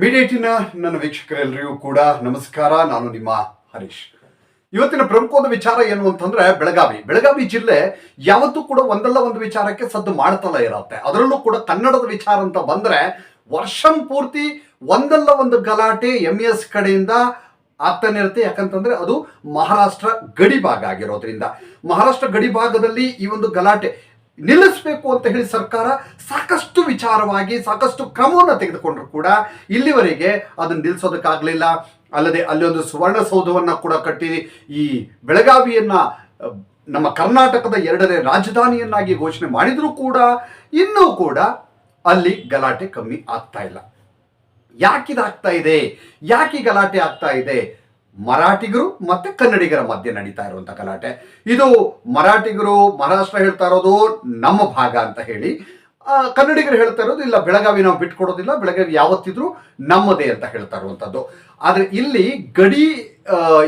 ಮೀಡಿಯೇಟಿನ ನನ್ನ ವೀಕ್ಷಕರೆಲ್ಲರಿಗೂ ಕೂಡ ನಮಸ್ಕಾರ. ನಾನು ನಿಮ್ಮ ಹರೀಶ್. ಇವತ್ತಿನ ಪ್ರಮುಖವಾದ ವಿಚಾರ ಏನು ಅಂತಂದ್ರೆ ಬೆಳಗಾವಿ. ಬೆಳಗಾವಿ ಜಿಲ್ಲೆ ಯಾವತ್ತೂ ಕೂಡ ಒಂದಲ್ಲ ಒಂದು ವಿಚಾರಕ್ಕೆ ಸದ್ದು ಮಾಡ್ತಲ್ಲ ಇರುತ್ತೆ. ಅದರಲ್ಲೂ ಕೂಡ ಕನ್ನಡದ ವಿಚಾರ ಅಂತ ಬಂದ್ರೆ ವರ್ಷಂ ಪೂರ್ತಿ ಒಂದಲ್ಲ ಒಂದು ಗಲಾಟೆ ಎಂ ಎಸ್ ಕಡೆಯಿಂದ ಆಗ್ತಾನೆ ಇರುತ್ತೆ. ಯಾಕಂತಂದ್ರೆ ಅದು ಮಹಾರಾಷ್ಟ್ರ ಗಡಿ ಭಾಗ ಆಗಿರೋದ್ರಿಂದ. ಮಹಾರಾಷ್ಟ್ರ ಗಡಿ ಭಾಗದಲ್ಲಿ ಈ ಒಂದು ಗಲಾಟೆ ನಿಲ್ಲಿಸಬೇಕು ಅಂತ ಹೇಳಿ ಸರ್ಕಾರ ಸಾಕಷ್ಟು ವಿಚಾರವಾಗಿ, ಸಾಕಷ್ಟು ಕ್ರಮವನ್ನು ತೆಗೆದುಕೊಂಡ್ರು ಕೂಡ ಇಲ್ಲಿವರೆಗೆ ಅದನ್ನು ನಿಲ್ಲಿಸೋದಕ್ಕಾಗಲಿಲ್ಲ. ಅಲ್ಲದೆ ಅಲ್ಲಿ ಒಂದು ಸುವರ್ಣಸೌಧವನ್ನು ಕೂಡ ಕಟ್ಟಿ, ಈ ಬೆಳಗಾವಿಯನ್ನ, ನಮ್ಮ ಕರ್ನಾಟಕದ ಎರಡನೇ ರಾಜಧಾನಿಯನ್ನಾಗಿ ಘೋಷಣೆ ಮಾಡಿದರೂ ಕೂಡ ಇನ್ನೂ ಕೂಡ ಅಲ್ಲಿ ಗಲಾಟೆ ಕಮ್ಮಿ ಆಗ್ತಾ ಇಲ್ಲ. ಯಾಕಿದಾಗ್ತಾ ಇದೆ? ಯಾಕೆ ಗಲಾಟೆ ಆಗ್ತಾ ಇದೆ? ಮರಾಠಿಗರು ಮತ್ತೆ ಕನ್ನಡಿಗರ ಮಧ್ಯೆ ನಡೀತಾ ಇರುವಂಥ ಗಲಾಟೆ. ಇದು ಮರಾಠಿಗರು ಮಹಾರಾಷ್ಟ್ರ ಹೇಳ್ತಾ ಇರೋದು ನಮ್ಮ ಭಾಗ ಅಂತ ಹೇಳಿ. ಕನ್ನಡಿಗರು ಹೇಳ್ತಾ ಇರೋದು ಇಲ್ಲ, ಬೆಳಗಾವಿ ನಾವು ಬಿಟ್ಕೊಡೋದಿಲ್ಲ, ಬೆಳಗಾವಿ ಯಾವತ್ತಿದ್ರೂ ನಮ್ಮದೇ ಅಂತ ಹೇಳ್ತಾ ಇರುವಂಥದ್ದು ಆದರೆ ಇಲ್ಲಿ ಗಡಿ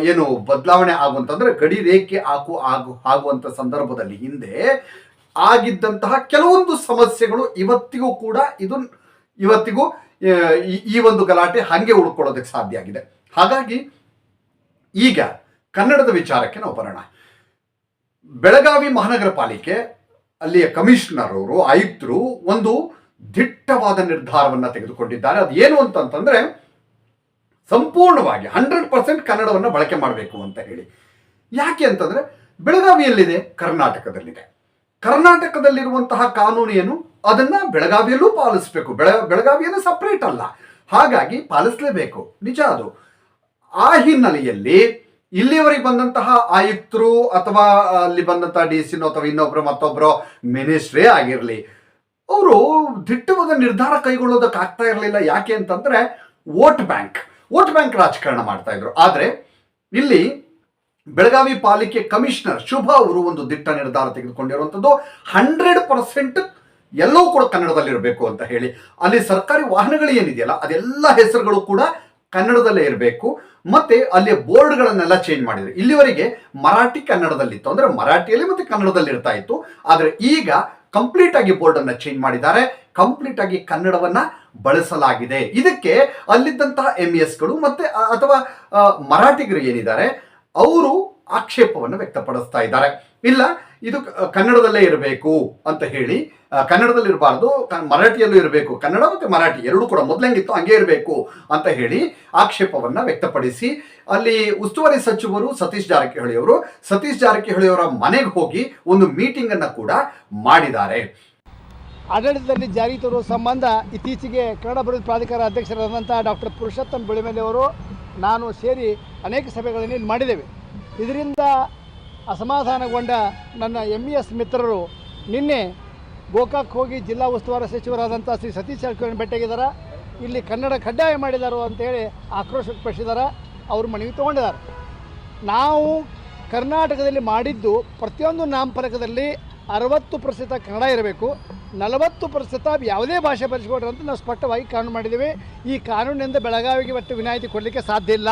ಏನು ಬದಲಾವಣೆ ಆಗುವಂತಂದ್ರೆ ಗಡಿ ರೇಖೆ ಹಾಕು ಆಗು ಆಗುವಂತ ಸಂದರ್ಭದಲ್ಲಿ ಹಿಂದೆ ಆಗಿದ್ದಂತಹ ಕೆಲವೊಂದು ಸಮಸ್ಯೆಗಳು ಇವತ್ತಿಗೂ ಕೂಡ ಇದು, ಇವತ್ತಿಗೂ ಈ- ಈ ಒಂದು ಗಲಾಟೆ ಹಾಗೆ ಉಳ್ಕೊಳ್ಳೋದಕ್ಕೆ ಸಾಧ್ಯ ಆಗಿದೆ. ಹಾಗಾಗಿ ಈಗ ಕನ್ನಡದ ವಿಚಾರಕ್ಕೆ ನಾವು ಬರೋಣ. ಬೆಳಗಾವಿ ಮಹಾನಗರ ಪಾಲಿಕೆ ಅಲ್ಲಿಯ ಕಮಿಷನರ್ ಅವರು, ಆಯುಕ್ತರು ಒಂದು ದಿಟ್ಟವಾದ ನಿರ್ಧಾರವನ್ನು ತೆಗೆದುಕೊಂಡಿದ್ದಾರೆ. ಅದು ಏನು ಅಂತಂತಂದ್ರೆ ಸಂಪೂರ್ಣವಾಗಿ ಹಂಡ್ರೆಡ್ ಪರ್ಸೆಂಟ್ ಕನ್ನಡವನ್ನು ಬಳಕೆ ಮಾಡಬೇಕು ಅಂತ ಹೇಳಿ. ಯಾಕೆ ಅಂತಂದ್ರೆ ಬೆಳಗಾವಿಯಲ್ಲಿದೆ, ಕರ್ನಾಟಕದಲ್ಲಿದೆ. ಕರ್ನಾಟಕದಲ್ಲಿರುವಂತಹ ಕಾನೂನು ಏನು? ಅದನ್ನ ಬೆಳಗಾವಿಯಲ್ಲೂ ಪಾಲಿಸಬೇಕು. ಬೆಳ, ಬೆಳಗಾವಿಯನ್ನು ಸಪ್ರೇಟ್ ಅಲ್ಲ. ಹಾಗಾಗಿ ಪಾಲಿಸಲೇಬೇಕು. ನಿಜ ಅದು. ಆ ಹಿನ್ನೆಲೆಯಲ್ಲಿ ಇಲ್ಲಿವರೆಗೆ ಬಂದಂತಹ ಆಯುಕ್ತರು ಅಥವಾ ಅಲ್ಲಿ ಬಂದಂತಹ ಡಿ ಸಿನೋ ಅಥವಾ ಇನ್ನೊಬ್ರು ಮತ್ತೊಬ್ಬರು ಮಿನಿಸ್ಟ್ರೇ ಆಗಿರಲಿ, ಅವರು ದಿಟ್ಟವಾದ ನಿರ್ಧಾರ ಕೈಗೊಳ್ಳೋದಕ್ಕೆ ಆಗ್ತಾ ಇರಲಿಲ್ಲ. ಯಾಕೆ ಅಂತಂದ್ರೆ ವೋಟ್ ಬ್ಯಾಂಕ್ ವೋಟ್ ಬ್ಯಾಂಕ್ ರಾಜಕಾರಣ ಮಾಡ್ತಾ ಇದ್ರು. ಆದ್ರೆ ಇಲ್ಲಿ ಬೆಳಗಾವಿ ಪಾಲಿಕೆ ಕಮಿಷನರ್ ಶುಭ ಅವರು ಒಂದು ದಿಟ್ಟ ನಿರ್ಧಾರ ತೆಗೆದುಕೊಂಡಿರುವಂಥದ್ದು. ಹಂಡ್ರೆಡ್ ಪರ್ಸೆಂಟ್ ಎಲ್ಲವೂ ಕೂಡ ಕನ್ನಡದಲ್ಲಿರಬೇಕು ಅಂತ ಹೇಳಿ. ಅಲ್ಲಿ ಸರ್ಕಾರಿ ವಾಹನಗಳು ಏನಿದೆಯಲ್ಲ, ಅದೆಲ್ಲ ಹೆಸರುಗಳು ಕೂಡ ಕನ್ನಡದಲ್ಲೇ ಇರಬೇಕು. ಮತ್ತೆ ಅಲ್ಲಿ ಬೋರ್ಡ್ಗಳನ್ನೆಲ್ಲ ಚೇಂಜ್ ಮಾಡಿದ್ರು. ಇಲ್ಲಿವರೆಗೆ ಮರಾಠಿ ಕನ್ನಡದಲ್ಲಿತ್ತು. ಅಂದ್ರೆ ಮರಾಠಿಯಲ್ಲಿ ಮತ್ತೆ ಕನ್ನಡದಲ್ಲಿ ಇರ್ತಾ ಇತ್ತು. ಆದ್ರೆ ಈಗ ಕಂಪ್ಲೀಟ್ ಆಗಿ ಬೋರ್ಡ್ ಅನ್ನ ಚೇಂಜ್ ಮಾಡಿದ್ದಾರೆ. ಕಂಪ್ಲೀಟ್ ಆಗಿ ಕನ್ನಡವನ್ನ ಬಳಸಲಾಗಿದೆ. ಇದಕ್ಕೆ ಅಲ್ಲಿದ್ದಂತಹ ಎಂ ಗಳು ಮತ್ತೆ ಆ, ಅಥವಾ ಮರಾಠಿಗರು ಏನಿದ್ದಾರೆ ಅವರು ಆಕ್ಷೇಪವನ್ನು ವ್ಯಕ್ತಪಡಿಸ್ತಾ ಇದ್ದಾರೆ. ಇಲ್ಲ, ಇದು ಕನ್ನಡದಲ್ಲೇ ಇರಬೇಕು ಅಂತ ಹೇಳಿ ಕನ್ನಡದಲ್ಲಿ ಇರಬಾರ್ದು ಮರಾಠಿಯಲ್ಲೂ ಇರಬೇಕು. ಕನ್ನಡ ಮತ್ತು ಮರಾಠಿ ಎರಡೂ ಕೂಡ ಮೊದಲಂಗಿತ್ತು, ಹಂಗೆ ಇರಬೇಕು ಅಂತ ಹೇಳಿ ಆಕ್ಷೇಪವನ್ನು ವ್ಯಕ್ತಪಡಿಸಿ, ಅಲ್ಲಿ ಉಸ್ತುವಾರಿ ಸಚಿವರು ಸತೀಶ್ ಜಾರಕಿಹೊಳಿ ಅವರು ಸತೀಶ್ ಜಾರಕಿಹೊಳಿ ಅವರ ಮನೆಗೆ ಹೋಗಿ ಒಂದು ಮೀಟಿಂಗ್ ಅನ್ನ ಕೂಡ ಮಾಡಿದ್ದಾರೆ. ಆಡಳಿತದಲ್ಲಿ ಜಾರಿ ತರುವ ಸಂಬಂಧ ಇತ್ತೀಚೆಗೆ ಕನ್ನಡ ಅಭಿವೃದ್ಧಿ ಪ್ರಾಧಿಕಾರ ಅಧ್ಯಕ್ಷರಾದಂಥ ಡಾಕ್ಟರ್ ಪುರುಷೋತ್ತಮ್ ಬೆಳಿಮೇಲೆ ಅವರು ನಾನು ಸೇರಿ ಅನೇಕ ಸಭೆಗಳನ್ನು ಮಾಡಿದ್ದೇವೆ. ಇದರಿಂದ ಅಸಮಾಧಾನಗೊಂಡ ನನ್ನ ಎಂ ಇ ಎಸ್ ಮಿತ್ರರು ನಿನ್ನೆ ಗೋಕಾಕ್ ಹೋಗಿ ಜಿಲ್ಲಾ ಉಸ್ತುವಾರಿ ಸಚಿವರಾದಂಥ ಶ್ರೀ ಸತೀಶ್ ಜಾರಕಿಹೊಳಿ ಭೇಟಿಯಾಗಿದ್ದಾರೆ ಇಲ್ಲಿ ಕನ್ನಡ ಕಡ್ಡಾಯ ಮಾಡಿದಾರೋ ಅಂತೇಳಿ ಆಕ್ರೋಶ ವ್ಯಕ್ತಪಡಿಸಿದ್ದಾರೆ. ಅವರು ಮನವಿ ತೊಗೊಂಡಿದ್ದಾರೆ. ನಾವು ಕರ್ನಾಟಕದಲ್ಲಿ ಮಾಡಿದ್ದು ಪ್ರತಿಯೊಂದು ನಾಮಫಲಕದಲ್ಲಿ ಅರವತ್ತು ಪ್ರತಿಶತ ಕನ್ನಡ ಇರಬೇಕು. ನಲವತ್ತು ಪ್ರತಿಶತ ಯಾವುದೇ ಭಾಷೆ ಬರೆಸಿಕೊಡ್ರಿ ಅಂತ ನಾವು ಸ್ಪಷ್ಟವಾಗಿ ಕಾನೂನು ಮಾಡಿದ್ದೀವಿ. ಈ ಕಾನೂನಿನಿಂದ ಬೆಳಗಾವಿಗೆ ಒಟ್ಟು ವಿನಾಯಿತಿ ಕೊಡಲಿಕ್ಕೆ ಸಾಧ್ಯ ಇಲ್ಲ.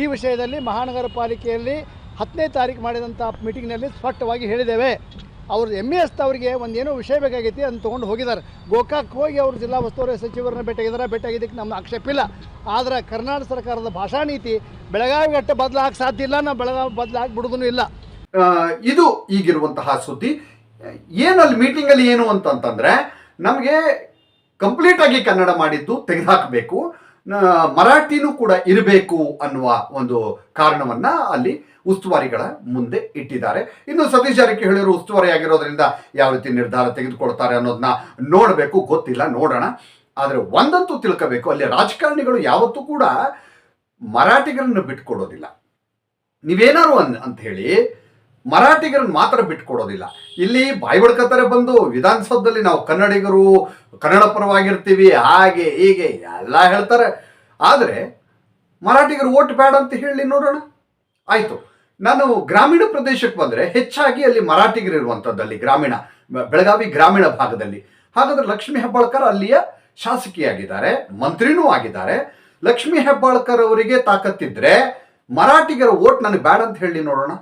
ಈ ವಿಷಯದಲ್ಲಿ ಮಹಾನಗರ ಪಾಲಿಕೆಯಲ್ಲಿ ಹತ್ತನೇ ತಾರೀಕು ಮಾಡಿದಂಥ ಮೀಟಿಂಗ್ನಲ್ಲಿ ಸ್ಪಷ್ಟವಾಗಿ ಹೇಳಿದ್ದೇವೆ. ಅವರು ಎಂ ಎಸ್ ಅವರಿಗೆ ಒಂದೇನೋ ವಿಷಯ ಬೇಕಾಗೈತಿ ಅಂತ ತೊಗೊಂಡು ಹೋಗಿದ್ದಾರೆ. ಗೋಕಾಕ್ ಹೋಗಿ ಅವರು ಜಿಲ್ಲಾ ಉಸ್ತುವಾರಿ ಸಚಿವರನ್ನ ಭೇಟಿಯಾಗಿದ್ದಾರೆ. ಭೇಟಿಯಾಗಿದ್ದಕ್ಕೆ ನಮ್ಮ ಆಕ್ಷೇಪ ಇಲ್ಲ. ಆದರೆ ಕರ್ನಾಟಕ ಸರ್ಕಾರದ ಭಾಷಾ ನೀತಿ ಬೆಳಗಾವಿ ಗಟ್ಟ ಬದಲಾಗಕ್ಕೆ ಸಾಧ್ಯ ಇಲ್ಲ. ನಾವು ಬೆಳಗಾವಿ ಬದಲಾಗಿ ಬಿಡೋದೂ ಇಲ್ಲ. ಇದು ಈಗಿರುವಂತಹ ಸುದ್ದಿ. ಏನಲ್ಲಿ ಮೀಟಿಂಗಲ್ಲಿ ಏನು ಅಂತಂತಂದರೆ, ನಮಗೆ ಕಂಪ್ಲೀಟ್ ಆಗಿ ಕನ್ನಡ ಮಾಡಿದ್ದು ತೆಗೆದುಹಾಕಬೇಕು ಮರಾಠಿನೂ ಕೂಡ ಇರಬೇಕು ಅನ್ನುವ ಒಂದು ಕಾರಣವನ್ನು ಅಲ್ಲಿ ಉಸ್ತುವಾರಿಗಳ ಮುಂದೆ ಇಟ್ಟಿದ್ದಾರೆ. ಇನ್ನು ಸತೀಶ್ ಜಾರಕಿಹೊಳಿ ಅವರು ಉಸ್ತುವಾರಿ ಆಗಿರೋದ್ರಿಂದ ಯಾವ ರೀತಿ ನಿರ್ಧಾರ ತೆಗೆದುಕೊಳ್ತಾರೆ ಅನ್ನೋದನ್ನ ನೋಡಬೇಕು. ಗೊತ್ತಿಲ್ಲ, ನೋಡೋಣ. ಆದರೆ ಒಂದಂತೂ ತಿಳ್ಕೋಬೇಕು, ಅಲ್ಲಿ ರಾಜಕಾರಣಿಗಳು ಯಾವತ್ತೂ ಕೂಡ ಮರಾಠಿಗರನ್ನು ಬಿಟ್ಕೊಡೋದಿಲ್ಲ. ನೀವೇನಾರು ಅನ್, ಅಂತ ಹೇಳಿ ಮರಾಠಿಗರನ್ನು ಮಾತ್ರ ಬಿಟ್ಕೊಡೋದಿಲ್ಲ. ಇಲ್ಲಿ ಬಾಯಿ ಬಡ್ಕತ್ತಾರೆ ಬಂದು ವಿಧಾನಸೌಧದಲ್ಲಿ ನಾವು ಕನ್ನಡಿಗರು ಕನ್ನಡ ಪರವಾಗಿರ್ತೀವಿ, ಹಾಗೆ ಹೀಗೆ ಎಲ್ಲ ಹೇಳ್ತಾರೆ. ಆದರೆ ಮರಾಠಿಗರು ಓಟ್ ಬೇಡ ಅಂತ ಹೇಳಿ ನೋಡೋಣ. ಆಯ್ತು. ನಾನು ಗ್ರಾಮೀಣ ಪ್ರದೇಶಕ್ಕೆ ಬಂದರೆ ಹೆಚ್ಚಾಗಿ ಅಲ್ಲಿ ಮರಾಠಿಗರು ಗ್ರಾಮೀಣ, ಬೆಳಗಾವಿ ಗ್ರಾಮೀಣ ಭಾಗದಲ್ಲಿ. ಹಾಗಾದ್ರೆ ಲಕ್ಷ್ಮೀ ಹೆಬ್ಬಾಳ್ಕರ್ ಅಲ್ಲಿಯ ಶಾಸಕಿಯಾಗಿದ್ದಾರೆ, ಮಂತ್ರಿನೂ ಆಗಿದ್ದಾರೆ. ಲಕ್ಷ್ಮೀ ಹೆಬ್ಬಾಳ್ಕರ್ ಅವರಿಗೆ ತಾಕತ್ತಿದ್ರೆ ಮರಾಠಿಗರ ಓಟ್ ನನಗೆ ಬೇಡ ಅಂತ ಹೇಳಿ ನೋಡೋಣ.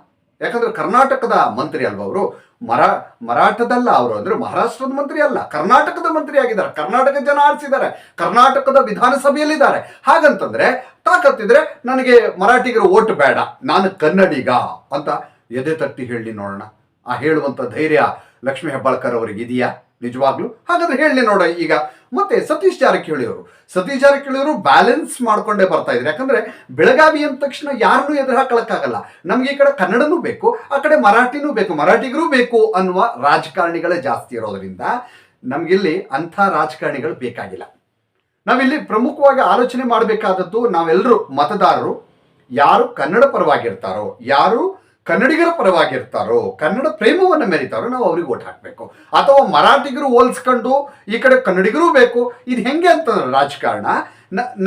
ಯಾಕಂದ್ರೆ ಕರ್ನಾಟಕದ ಮಂತ್ರಿ ಅಲ್ವಾ ಅವರು? ಮರಾ, ಮರಾಠದಲ್ಲ ಅವರು ಅಂದ್ರೆ ಮಹಾರಾಷ್ಟ್ರದ ಮಂತ್ರಿ ಅಲ್ಲ, ಕರ್ನಾಟಕದ ಮಂತ್ರಿ ಆಗಿದ್ದಾರೆ. ಕರ್ನಾಟಕ ಜನ ಆರಿಸಿದ್ದಾರೆ. ಕರ್ನಾಟಕದ ವಿಧಾನಸಭೆಯಲ್ಲಿದ್ದಾರೆ. ಹಾಗಂತಂದ್ರೆ ತಾಕತ್ತಿದ್ರೆ ನನಗೆ ಮರಾಠಿಗರ ಓಟ್ ಬೇಡ. ನಾನು ಕನ್ನಡಿಗ ಅಂತ ಎದೆ ತಟ್ಟಿ ಹೇಳಿ ನೋಡೋಣ. ಆ ಹೇಳುವಂತ ಧೈರ್ಯ ಲಕ್ಷ್ಮೀ ಹೆಬ್ಬಾಳ್ಕರ್ ಅವರಿಗೆ ಇದೆಯಾ? ನಿಜವಾಗ್ಲೂ? ಹಾಗಾದ್ರೆ ಹೇಳಿ ನೋಡ ಈಗ. ಮತ್ತೆ ಸತೀಶ್ ಜಾರಕಿಹೊಳಿ ಅವರು. ಸತೀಶ್ ಜಾರಕಿಹೊಳಿ ಅವರು ಬ್ಯಾಲೆನ್ಸ್ ಮಾಡ್ಕೊಂಡೇ ಬರ್ತಾ ಇದ್ರು ಯಾಕಂದ್ರೆ ಬೆಳಗಾವಿ ಅಂದ ತಕ್ಷಣ ಯಾರನ್ನೂ ಎದುರು ಹಾಕಳಕ್ಕಾಗಲ್ಲ. ನಮ್ಗೆ ಈ ಕಡೆ ಕನ್ನಡನೂ ಬೇಕು, ಆ ಕಡೆ ಮರಾಠಿನೂ ಬೇಕು, ಮರಾಠಿಗರೂ ಬೇಕು ಅನ್ನುವ ರಾಜಕಾರಣಿಗಳೇ ಜಾಸ್ತಿ ಇರೋದ್ರಿಂದ ನಮಗಿಲ್ಲಿ ಅಂಥ ರಾಜಕಾರಣಿಗಳು ಬೇಕಾಗಿಲ್ಲ. ನಾವಿಲ್ಲಿ ಪ್ರಮುಖವಾಗಿ ಆಲೋಚನೆ ಮಾಡಬೇಕಾದದ್ದು ನಾವೆಲ್ಲರೂ ಮತದಾರರು, ಯಾರು ಕನ್ನಡ ಪರವಾಗಿರ್ತಾರೋ, ಯಾರು ಕನ್ನಡಿಗರ ಪರವಾಗಿರ್ತಾರೋ, ಕನ್ನಡ ಪ್ರೇಮವನ್ನು ಮೆರಿತಾರೋ ನಾವು ಅವ್ರಿಗೆ ಓಟ್ ಹಾಕಬೇಕು. ಅಥವಾ ಮರಾಠಿಗರು ಹೋಲಿಸ್ಕೊಂಡು ಈ ಕಡೆ ಕನ್ನಡಿಗರೂ ಬೇಕು, ಇದು ಹೆಂಗೆ ಅಂತಂದ್ರೆ ರಾಜಕಾರಣ.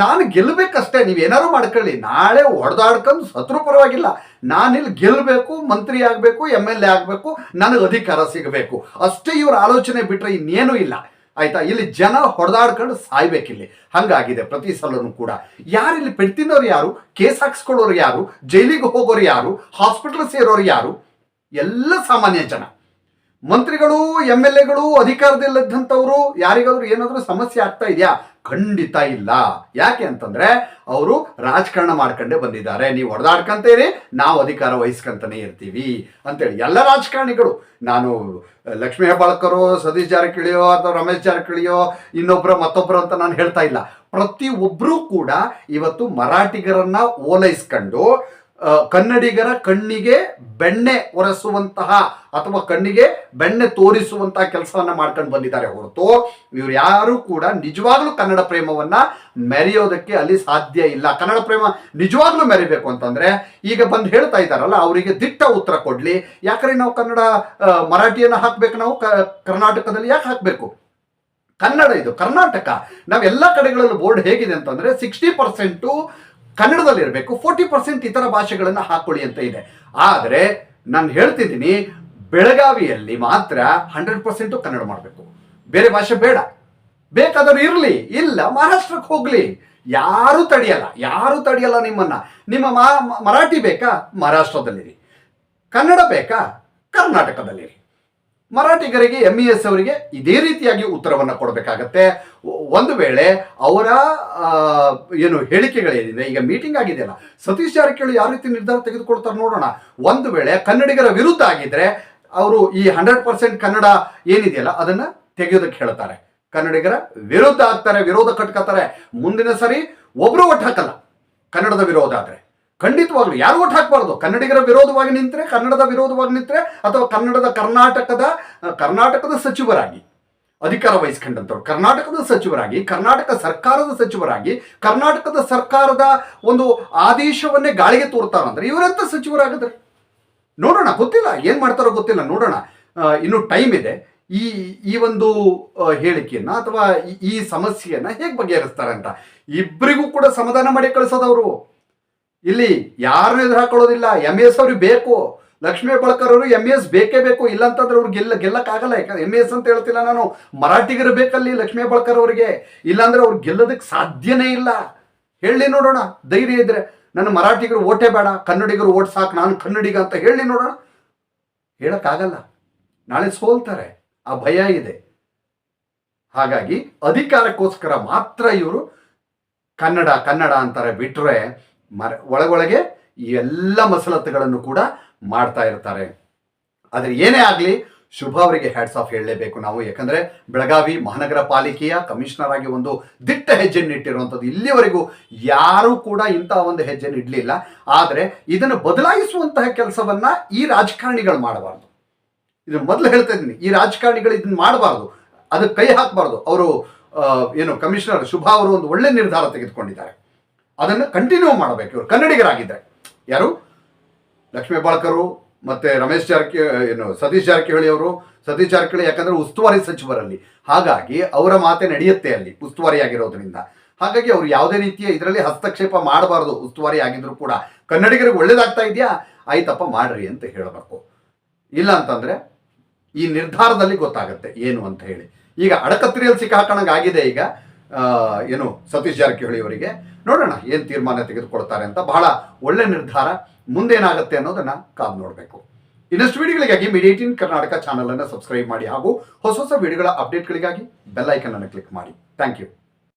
ನಾನು ಗೆಲ್ಲಬೇಕಷ್ಟೇ ನೀವೇನಾರು ಮಾಡ್ಕೊಳ್ಳಿ. ನಾಳೆ ಹೊಡೆದಾಡ್ಕೊಂಡು ಸತ್ರು ಪರವಾಗಿಲ್ಲ. ನಾನಿಲ್ಲಿ ಗೆಲ್ಲಬೇಕು, ಮಂತ್ರಿ ಆಗಬೇಕು, ಎಂ ಎಲ್ ಎ ಆಗಬೇಕು, ನನಗೆ ಅಧಿಕಾರ ಸಿಗಬೇಕು. ಅಷ್ಟೇ ಇವರ ಆಲೋಚನೆ ಬಿಟ್ಟರೆ ಇನ್ನೇನೂ ಇಲ್ಲ. ಆಯ್ತಾ? ಇಲ್ಲಿ ಜನ ಹೊಡೆದಾಡ್ಕೊಂಡು ಸಾಯ್ಬೇಕಿಲ್ಲಿ. ಹಂಗಾಗಿದೆ, ಪ್ರತಿ ಸಲನೂ ಕೂಡ. ಯಾರು ಇಲ್ಲಿ ಪೆಡ್ತಿನವ್ರು ಯಾರು? ಕೇಸ್ ಹಾಕ್ಸ್ಕೊಳ್ಳೋರು ಯಾರು? ಜೈಲಿಗೆ ಹೋಗೋರು ಯಾರು? ಹಾಸ್ಪಿಟಲ್ ಸೇರೋರು ಯಾರು? ಎಲ್ಲ ಸಾಮಾನ್ಯ ಜನ. ಮಂತ್ರಿಗಳು ಎಂ ಎಲ್ ಎಗಳು, ಅಧಿಕಾರದಲ್ಲಿದ್ದಂಥವ್ರು, ಯಾರಿಗಾದ್ರೂ ಏನಾದರೂ ಸಮಸ್ಯೆ ಆಗ್ತಾ ಇದೆಯಾ? ಖಂಡಿತ ಇಲ್ಲ. ಯಾಕೆ ಅಂತಂದ್ರೆ ಅವರು ರಾಜಕಾರಣ ಮಾಡ್ಕೊಂಡೇ ಬಂದಿದ್ದಾರೆ. ನೀವು ಹೊಡೆದಾಡ್ಕಂತೀರಿ, ನಾವು ಅಧಿಕಾರ ವಹಿಸ್ಕೊಂತಾನೆ ಇರ್ತೀವಿ ಅಂತೇಳಿ. ಎಲ್ಲ ರಾಜಕಾರಣಿಗಳು, ನಾನು ಲಕ್ಷ್ಮೀ ಹೆಬ್ಬಾಳ್ಕರು, ಸತೀಶ್ ಜಾರಕಿಹೊಳಿಯೋ ಅಥವಾ ರಮೇಶ್ ಜಾರಕಿಹೊಳಿಯೋ ಇನ್ನೊಬ್ಬರ ಮತ್ತೊಬ್ಬರು ಅಂತ ನಾನು ಹೇಳ್ತಾ ಇಲ್ಲ. ಪ್ರತಿ ಒಬ್ಬರೂ ಕೂಡ ಇವತ್ತು ಮರಾಠಿಗರನ್ನ ಓಲೈಸ್ಕೊಂಡು ಕನ್ನಡಿಗರ ಕಣ್ಣಿಗೆ ಬೆಣ್ಣೆ ಒರೆಸುವಂತಹ ಅಥವಾ ಕಣ್ಣಿಗೆ ಬೆಣ್ಣೆ ತೋರಿಸುವಂತಹ ಕೆಲಸವನ್ನ ಮಾಡ್ಕೊಂಡು ಬಂದಿದ್ದಾರೆ ಹೊರತು ಇವರು ಯಾರು ಕೂಡ ನಿಜವಾಗ್ಲೂ ಕನ್ನಡ ಪ್ರೇಮವನ್ನ ಮೆರೆಯೋದಕ್ಕೆ ಅಲ್ಲಿ ಸಾಧ್ಯ ಇಲ್ಲ. ಕನ್ನಡ ಪ್ರೇಮ ನಿಜವಾಗ್ಲೂ ಮೆರಿಬೇಕು ಅಂತಂದ್ರೆ ಈಗ ಬಂದು ಹೇಳ್ತಾ ಇದ್ದಾರಲ್ಲ, ಅವರಿಗೆ ದಿಟ್ಟ ಉತ್ತರ ಕೊಡ್ಲಿ. ಯಾಕಂದ್ರೆ ನಾವು ಕನ್ನಡ ಮರಾಠಿಯನ್ನು ಹಾಕ್ಬೇಕು ನಾವು? ಕರ್ನಾಟಕದಲ್ಲಿ ಯಾಕೆ ಹಾಕ್ಬೇಕು? ಕನ್ನಡ ಇದು ಕರ್ನಾಟಕ. ನಾವೆಲ್ಲ ಕಡೆಗಳಲ್ಲೂ ಬೋರ್ಡ್ ಹೇಗಿದೆ ಅಂತಂದ್ರೆ ಸಿಕ್ಸ್ಟಿ ಪರ್ಸೆಂಟು ಕನ್ನಡದಲ್ಲಿ ಇರಬೇಕು ಫೋರ್ಟಿ ಪರ್ಸೆಂಟ್ ಇತರ ಭಾಷೆಗಳನ್ನು ಹಾಕೊಳ್ಳಿ ಅಂತ ಇದೆ. ಆದರೆ ನಾನು ಹೇಳ್ತಿದ್ದೀನಿ, ಬೆಳಗಾವಿಯಲ್ಲಿ ಮಾತ್ರ ಹಂಡ್ರೆಡ್ ಪರ್ಸೆಂಟು ಕನ್ನಡ ಮಾಡಬೇಕು. ಬೇರೆ ಭಾಷೆ ಬೇಡ. ಬೇಕಾದರೂ ಇರಲಿ, ಇಲ್ಲ ಮಹಾರಾಷ್ಟ್ರಕ್ಕೆ ಹೋಗ್ಲಿ. ಯಾರು ತಡೆಯಲ್ಲ ಯಾರು ತಡೆಯಲ್ಲ ನಿಮ್ಮನ್ನ. ನಿಮ್ಮ ಮರಾಠಿ ಬೇಕಾ? ಮಹಾರಾಷ್ಟ್ರದಲ್ಲಿರಿ. ಕನ್ನಡ ಬೇಕಾ? ಕರ್ನಾಟಕದಲ್ಲಿರಿ. ಮರಾಠಿಗರಿಗೆ ಎಂ ಇ ಎಸ್ ಅವರಿಗೆ ಇದೇ ರೀತಿಯಾಗಿ ಉತ್ತರವನ್ನು ಕೊಡಬೇಕಾಗತ್ತೆ. ಒಂದು ವೇಳೆ ಅವರ ಏನು ಹೇಳಿಕೆಗಳೇನಿದೆ ಈಗ ಮೀಟಿಂಗ್ ಆಗಿದೆಯಲ್ಲ, ಸತೀಶ್ ಜಾರಕಿಹೊಳಿ ಯಾವ ರೀತಿ ನಿರ್ಧಾರ ತೆಗೆದುಕೊಳ್ತಾರೆ ನೋಡೋಣ. ಒಂದು ವೇಳೆ ಕನ್ನಡಿಗರ ವಿರುದ್ಧ ಆಗಿದ್ರೆ ಅವರು ಈ ಹಂಡ್ರೆಡ್ ಪರ್ಸೆಂಟ್ ಕನ್ನಡ ಏನಿದೆಯಲ್ಲ, ಅದನ್ನ ತೆಗೆಯೋದಕ್ಕೆ ಹೇಳ್ತಾರೆ. ಕನ್ನಡಿಗರ ವಿರುದ್ಧ ಆಗ್ತಾರೆ, ವಿರೋಧ ಕಟ್ಕೋತಾರೆ. ಮುಂದಿನ ಸರಿ ಒಬ್ರು ಒಟ್ಟು ಹಾಕಲ್ಲ, ಕನ್ನಡದ ವಿರೋಧ ಆದರೆ. ಖಂಡಿತವಾಗ್ಲು ಯಾರು ಒಟ್ಟು ಹಾಕಬಾರ್ದು? ಕನ್ನಡಿಗರ ವಿರೋಧವಾಗಿ ನಿಂತರೆ, ಕನ್ನಡದ ವಿರೋಧವಾಗಿ ನಿಂತರೆ, ಅಥವಾ ಕನ್ನಡದ ಕರ್ನಾಟಕದ ಕರ್ನಾಟಕದ ಸಚಿವರಾಗಿ ಅಧಿಕಾರ ವಹಿಸ್ಕೊಂಡಂಥವ್ರು ಕರ್ನಾಟಕದ ಸಚಿವರಾಗಿ, ಕರ್ನಾಟಕ ಸರ್ಕಾರದ ಸಚಿವರಾಗಿ, ಕರ್ನಾಟಕದ ಸರ್ಕಾರದ ಒಂದು ಆದೇಶವನ್ನೇ ಗಾಳಿಗೆ ತೋರ್ತಾರಂದ್ರೆ ಇವರೆಂತ ಸಚಿವರಾಗಿದ್ರೆ? ನೋಡೋಣ, ಗೊತ್ತಿಲ್ಲ. ಏನ್ ಮಾಡ್ತಾರೋ ಗೊತ್ತಿಲ್ಲ. ನೋಡೋಣ. ಇನ್ನು ಟೈಮ್ ಇದೆ. ಈ ಈ ಒಂದು ಹೇಳಿಕೆಯನ್ನ ಅಥವಾ ಈ- ಸಮಸ್ಯೆಯನ್ನ ಹೇಗೆ ಬಗೆಹರಿಸ್ತಾರೆ ಅಂತ ಇಬ್ಬರಿಗೂ ಕೂಡ ಸಮಾಧಾನ ಮಾಡಿ ಕಳಿಸೋದವರು ಇಲ್ಲಿ ಯಾರನ್ನ ಎದುರು ಹಾಕೊಳ್ಳೋದಿಲ್ಲ. ಎಂ ಎಸ್ ಅವ್ರಿಗೆ ಬೇಕು. ಲಕ್ಷ್ಮೀ ಬಳಕರ್ ಅವರು ಎಂ ಎಸ್ ಬೇಕೇ ಬೇಕು ಇಲ್ಲ ಅಂತಂದ್ರೆ ಅವ್ರು ಗೆಲ್ಲ, ಗೆಲ್ಲಕ್ಕಾಗಲ್ಲ. ಯಾಕಂದ್ರೆ ಎಂ ಎಸ್ ಅಂತ ಹೇಳ್ತಿಲ್ಲ ನಾನು. ಮರಾಠಿಗರು ಬೇಕಲ್ಲಿ ಲಕ್ಷ್ಮೀ ಬಳಕರ್ ಅವರಿಗೆ ಇಲ್ಲಾಂದ್ರೆ ಅವ್ರು ಗೆಲ್ಲೋದಕ್ಕೆ ಸಾಧ್ಯನೇ ಇಲ್ಲ. ಹೇಳಿ ನೋಡೋಣ. ಧೈರ್ಯ ಇದ್ರೆ ನನ್ನ ಮರಾಠಿಗರು ಓಟೇ ಬೇಡ, ಕನ್ನಡಿಗರು ಓಟ್ ಸಾಕು, ನಾನು ಕನ್ನಡಿಗ ಅಂತ ಹೇಳಿ ನೋಡೋಣ. ಹೇಳಕ್ಕಾಗಲ್ಲ. ನಾಳೆ ಸೋಲ್ತಾರೆ. ಆ ಭಯ ಇದೆ. ಹಾಗಾಗಿ ಅಧಿಕಾರಕ್ಕೋಸ್ಕರ ಮಾತ್ರ ಇವರು ಕನ್ನಡ ಕನ್ನಡ ಅಂತಾರೆ. ಬಿಟ್ರೆ ಮರ, ಒಳಗೊಳಗೆ ಈ ಎಲ್ಲ ಮಸಲತ್ತುಗಳನ್ನು ಕೂಡ ಮಾಡ್ತಾ ಇರ್ತಾರೆ. ಆದರೆ ಏನೇ ಆಗಲಿ, ಶುಭ ಅವರಿಗೆ ಹ್ಯಾಟ್ಸ್ ಆಫ್ ಹೇಳಲೇಬೇಕು ನಾವು. ಯಾಕಂದ್ರೆ ಬೆಳಗಾವಿ ಮಹಾನಗರ ಪಾಲಿಕೆಯ ಕಮಿಷನರ್ ಆಗಿ ಒಂದು ದಿಟ್ಟ ಹೆಜ್ಜೆಯನ್ನು ಇಟ್ಟಿರುವಂಥದ್ದು ಇಲ್ಲಿವರೆಗೂ ಯಾರೂ ಕೂಡ ಇಂತಹ ಒಂದು ಹೆಜ್ಜೆಯನ್ನು ಇಡಲಿಲ್ಲ. ಆದರೆ ಇದನ್ನು ಬದಲಾಯಿಸುವಂತಹ ಕೆಲಸವನ್ನ ಈ ರಾಜಕಾರಣಿಗಳು ಮಾಡಬಾರ್ದು. ಇದು ಮೊದಲು ಹೇಳ್ತಾ ಇದ್ದೀನಿ, ಈ ರಾಜಕಾರಣಿಗಳು ಇದನ್ನ ಮಾಡಬಾರ್ದು. ಅದಕ್ಕೆ ಕೈ ಹಾಕಬಾರ್ದು. ಅವರು ಏನು ಕಮಿಷನರ್ ಶುಭ ಅವರು ಒಂದು ಒಳ್ಳೆ ನಿರ್ಧಾರ ತೆಗೆದುಕೊಂಡಿದ್ದಾರೆ. ಅದನ್ನು ಕಂಟಿನ್ಯೂ ಮಾಡಬೇಕು ಇವರು. ಕನ್ನಡಿಗರಾಗಿದ್ದಾರೆ ಯಾರು? ಲಕ್ಷ್ಮೀ ಬಾಳ್ಕರು ಮತ್ತೆ ರಮೇಶ್ ಜಾರಕಿ ಏನು, ಸತೀಶ್ ಜಾರಕಿಹೊಳಿ ಅವರು. ಸತೀಶ್ ಜಾರಕಿಹೊಳಿ ಯಾಕಂದ್ರೆ ಉಸ್ತುವಾರಿ ಸಚಿವರಲ್ಲಿ. ಹಾಗಾಗಿ ಅವರ ಮಾತೆ ನಡೆಯುತ್ತೆ ಅಲ್ಲಿ, ಉಸ್ತುವಾರಿ ಆಗಿರೋದ್ರಿಂದ. ಹಾಗಾಗಿ ಅವ್ರು ಯಾವುದೇ ರೀತಿಯ ಇದರಲ್ಲಿ ಹಸ್ತಕ್ಷೇಪ ಮಾಡಬಾರ್ದು, ಉಸ್ತುವಾರಿ ಆಗಿದ್ರು ಕೂಡ. ಕನ್ನಡಿಗರಿಗೆ ಒಳ್ಳೇದಾಗ್ತಾ ಇದೆಯಾ? ಆಯ್ತಪ್ಪ, ಮಾಡ್ರಿ ಅಂತ ಹೇಳಬೇಕು. ಇಲ್ಲ ಅಂತಂದ್ರೆ ಈ ನಿರ್ಧಾರದಲ್ಲಿ ಗೊತ್ತಾಗುತ್ತೆ ಏನು ಅಂತ ಹೇಳಿ. ಈಗ ಅಡಕತ್ರಿಯಲ್ಲಿ ಸಿಕ್ಕಾಕೊಂಡಂಗೆ ಆಗಿದೆ ಈಗ. ಏನು ಸತೀಶ್ ಜಾರಕಿಹೊಳಿ ಅವರಿಗೆ, ನೋಡೋಣ ಏನು ತೀರ್ಮಾನ ತೆಗೆದುಕೊಳ್ತಾರೆ ಅಂತ ಬಹಳ ಒಳ್ಳೆ ನಿರ್ಧಾರ, ಮುಂದೇನಾಗುತ್ತೆ ಅನ್ನೋದನ್ನು ಕಾದು ನೋಡಬೇಕು. ಇನ್ನಷ್ಟು ವಿಡಿಯೋಗಳಿಗಾಗಿ ಮೀಡಿಯೇಟಿನ್ ಕರ್ನಾಟಕ ಚಾನಲನ್ನು ಸಬ್ಸ್ಕ್ರೈಬ್ ಮಾಡಿ ಹಾಗೂ ಹೊಸ ಹೊಸ ವಿಡಿಯೋಗಳ ಅಪ್ಡೇಟ್ಗಳಿಗಾಗಿ ಬೆಲ್ ಐಕನ್ ಅನ್ನು ಕ್ಲಿಕ್ ಮಾಡಿ. Thank you